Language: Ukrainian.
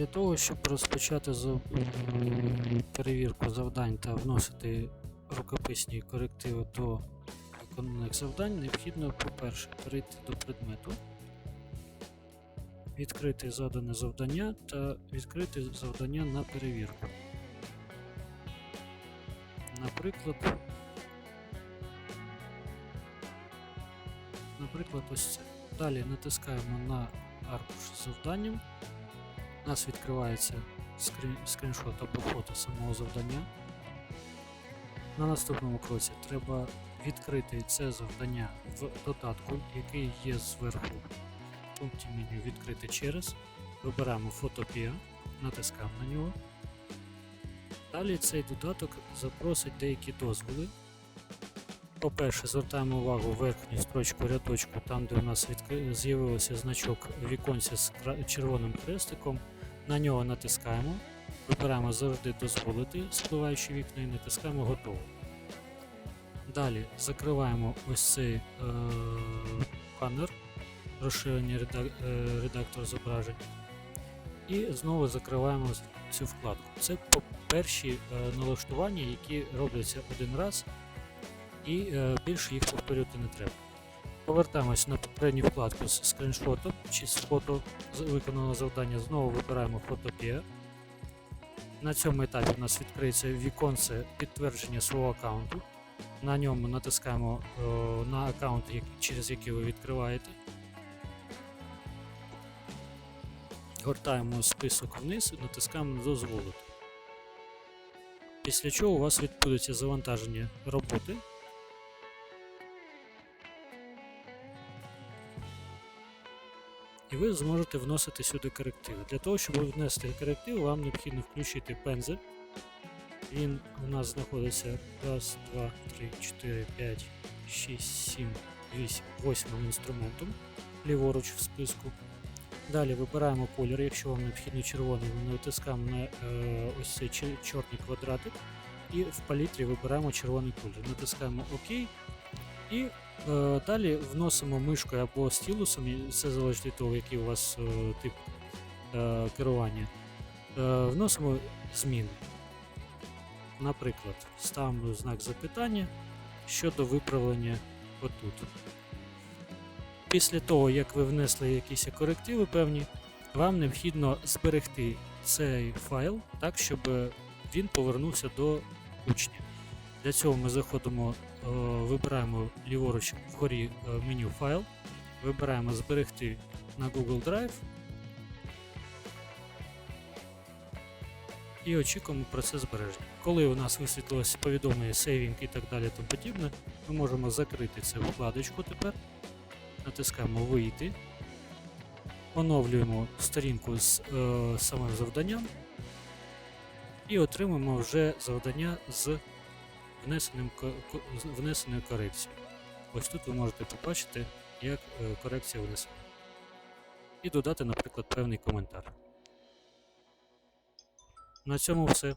Для того, щоб розпочати перевірку завдань та вносити рукописні корективи до виконаних завдань, необхідно, по-перше, перейти до предмету, відкрити задане завдання та відкрити завдання на перевірку. Наприклад, наприклад, ось це. Далі натискаємо на аркуш з завданням. У нас відкривається скрін, скріншот або фото самого завдання. На наступному кроці треба відкрити це завдання в додатку, який є зверху в пункті меню відкрити через. Вибираємо Photopea, натискаємо на нього. Далі цей додаток запросить деякі дозволи. По-перше, звертаємо увагу верхню строчку рядочку, там де у нас з'явився значок віконця з червоним хрестиком. На нього натискаємо, вибираємо завжди дозволити спливаючі вікна і натискаємо готово. Далі закриваємо ось цей е- банер, розширення реда- е, редактор зображень. І знову закриваємо цю вкладку. Це перші е, налаштування, які робляться один раз, і е, більше їх повторювати не треба. Повертаємось на попередню вкладку з скріншотом чи з фото виконаного завдання. Знову вибираємо Photopea. На цьому етапі у нас відкриється віконце підтвердження свого аккаунту. На ньому натискаємо е, на аккаунт, через який ви відкриваєте. Гортаємо список вниз і натискаємо на дозволити. Після чого у вас відбудеться завантаження роботи. І ви зможете вносити сюди корективи. Для того, щоб внести корективи, вам необхідно включити пензель. Він у нас знаходиться 1, 2, 3, 4, 5, 6, 7, 8, 8 інструментом ліворуч в списку. Далі вибираємо колір, якщо вам необхідний червоний, ми натискаємо на е, ось цей чорний квадратик і в палітрі вибираємо червоний колір. Натискаємо ОК і далі вносимо мишкою або стілусом, це залежить від того, який у вас е, тип е, керування. Е, вносимо зміни. Наприклад, ставимо знак запитання щодо виправлення отут. Після того, як ви внесли якісь корективи певні, вам необхідно зберегти цей файл так, щоб е, він повернувся до учня. Для цього ми заходимо, е, вибираємо ліворуч вгорі е, меню файл, вибираємо зберегти на Google Drive. І очікуємо процес збереження. Коли у нас висвітлилось повідомлення сейвінг і так далі, тому подібне, ми можемо закрити цю вкладочку тепер. Натискаємо Вийти, оновлюємо сторінку з е, самим завданням. І отримуємо вже завдання з внесеним, внесеною корекцією. Ось тут ви можете побачити, як е, корекція внесена. І додати, наприклад, певний коментар. На цьому все.